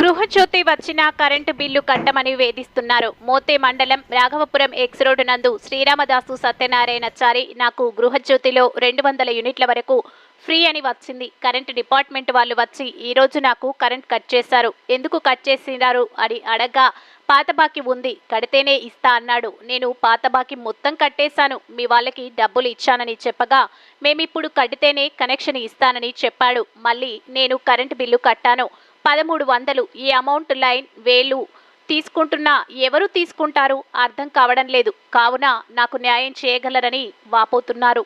గృహజ్యోతి వచ్చిన current bill కట్టమని వేధిస్తున్నారు. మోతే మండలం రాఘవపురం ఎక్స్ రోడ్డు నందు శ్రీరామదాసు సత్యనారాయణచారి నాకు గృహజ్యోతిలో రెండు వందల యూనిట్ల వరకు ఫ్రీ అని వచ్చింది. కరెంటు డిపార్ట్మెంట్ వాళ్ళు వచ్చి ఈరోజు నాకు కరెంట్ కట్ చేశారు. ఎందుకు కట్ చేసినారు అని అడగ్గా పాత బాకీ ఉంది కడితేనే ఇస్తా అన్నాడు. నేను పాత బాకీ మొత్తం కట్టేశాను మీ వాళ్ళకి డబ్బులు ఇచ్చానని చెప్పగా మేమిప్పుడు కడితేనే కనెక్షన్ ఇస్తానని చెప్పాడు. మళ్ళీ నేను కరెంటు బిల్లు కట్టాను. పదమూడు వందలు. ఈ అమౌంట్ లైన్ వేలు తీసుకుంటున్నా ఎవరు తీసుకుంటారు? అర్థం కావడం లేదు. కావున నాకు న్యాయం చేయగలరని వాపోతున్నారు.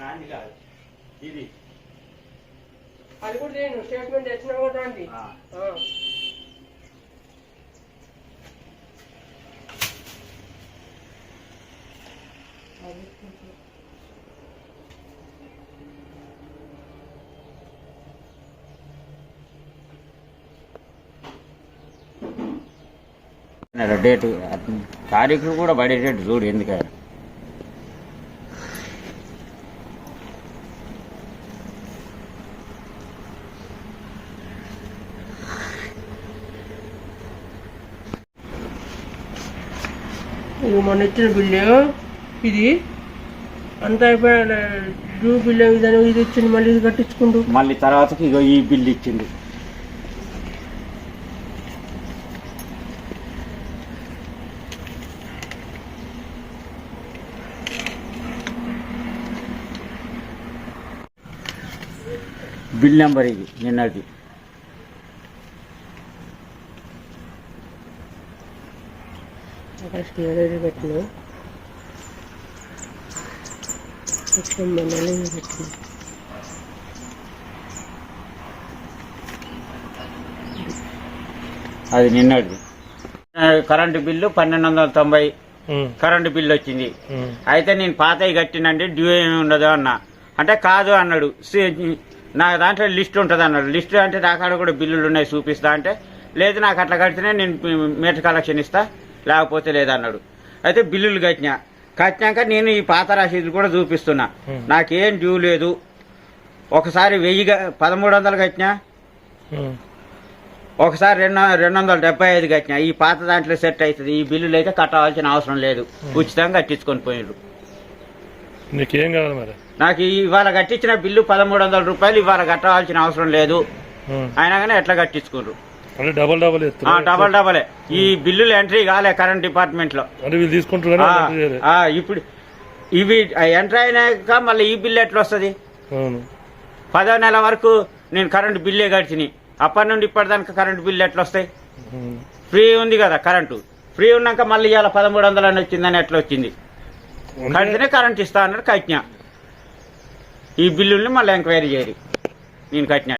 దాన్ని కాదు. ఇది. అది కూడా నేను స్టేట్మెంట్ తెచ్చినా కూడా రండి. ఆ. ఆ. నెల డేటు తారీఖు కూడా పడేటట్టు చూడు ఎందుకని. ఇది మొన్న ఇచ్చిన బిల్లు. ఇది అంత అయిపోయిన డ్యూ బిల్లు ఇదని ఇది ఇచ్చింది మళ్ళీ ఇది కట్టించుకుంటూ. మళ్ళీ తర్వాతకి ఇగో ఈ బిల్లు ఇచ్చింది. బిల్ నెంబర్ ఇది నిన్నది. అక్కడ స్టేజ్ పెట్టిన. మొన్ననే పెట్టిన. అది నిన్నది కరెంటు బిల్లు పన్నెండు వందల తొంభై. కరెంటు బిల్లు వచ్చింది. అయితే నేను పాతవి కట్టినండి డ్యూ ఏమి ఉండదు అన్న. అంటే కాదు అన్నాడు. నా దాంట్లో లిస్ట్ ఉంటుంది అన్నాడు. లిస్ట్ అంటే నా కాడ కూడా బిల్లులు ఉన్నాయి చూపిస్తా అంటే. లేదు నాకు అట్లా కడితేనే నేను మీటర్ కలెక్షన్ ఇస్తా. లేకపోతే లేదన్నాడు. అయితే బిల్లులు కట్టినా. కట్టినాక నేను ఈ పాత రసీదులు కూడా చూపిస్తున్నా. నాకేం డ్యూ లేదు. ఒకసారి వెయ్యి పదమూడు వందలు కట్టినా. ఒకసారి రెండు రెండు వందల డెబ్బై ఐదు కట్టినా. ఈ పాత దాంట్లో సెట్ అవుతుంది ఈ బిల్లులు అయితే కట్టవలసిన అవసరం లేదు. ఉచితంగా కట్టించుకొని పోయినారు నీకేం కావాలి మరి? నాకు ఇవాళ కట్టించిన బిల్లు పదమూడు వందల రూపాయలు ఇవాళ కట్టవలసిన అవసరం లేదు. అయినా కానీ ఎట్లా కట్టించుకున్నారు అంటే డబల్ డబల్ ఆ, డబల్ డబలే ఈ బిల్లులు ఎంట్రీ కాలే కరెంట్ డిపార్ట్మెంట్లో. అంటే వీళ్ళు ఆ. ఆ, ఇప్పుడు ఇవి ఎంటర్ అయినాక మళ్ళీ ఈ బిల్లు ఎట్లా వస్తుంది? అవును. పదో నెల వరకు నేను కరెంట్ బిల్లే కట్టిని అప్పటి నుండి ఇప్పటిదానికి కరెంట్ బిల్లు ఎట్లా వస్తాయి? ఉమ్. ఫ్రీ ఉంది కదా కరెంటు ఫ్రీ ఉన్నాక మళ్ళీ ఇవాళ పదమూడు వందలు అని వచ్చిందని ఎట్లా వచ్చింది? కడితేనే కరెంట్ ఇస్తా అన్నాడు కట్టినా. ఈ బిల్లుల్ని మళ్ళీ ఎంక్వైరీ చేయరు. నేను కట్టినా.